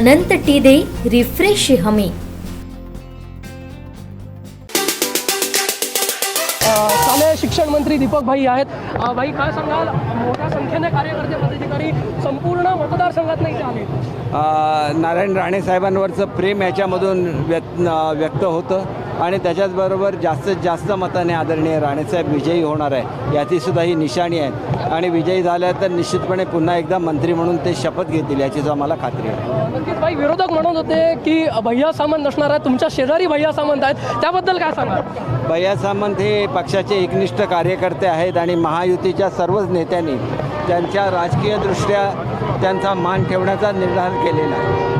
अनंत T दे refresh हमी. अ, शालेय शिक्षण मंत्री दीपक भाई आहेत. भाई काय सांगाल? मोठ्या संख्येने कार्यकर्ते पदाधिकारी संपूर्ण मतदारसंघात इथे आले. नारायण राणे साहेबांवरचं प्रेम याच्यामधून व्यक्त व्यक्त होतं. आणि त्याच्याचबरोबर जास्तीत जास्त मताने आदरणीय राणेसाहेब विजयी होणार आहे याची सुद्धा ही निशाणी आहे. आणि विजयी झाल्या तर निश्चितपणे पुन्हा एकदा मंत्री म्हणून ते शपथ घेतील याची जो आम्हाला खात्री आहे. भाई विरोधक म्हणत होते की भैया सामंत नसणार आहे तुमच्या शेजारी भैया सामंत आहेत त्याबद्दल काय सांगाल? भैया सामंत हे पक्षाचे एकनिष्ठ कार्यकर्ते आहेत आणि महायुतीच्या सर्वच नेत्यांनी त्यांच्या राजकीयदृष्ट्या त्यांचा मान ठेवण्याचा निर्धार केलेला आहे.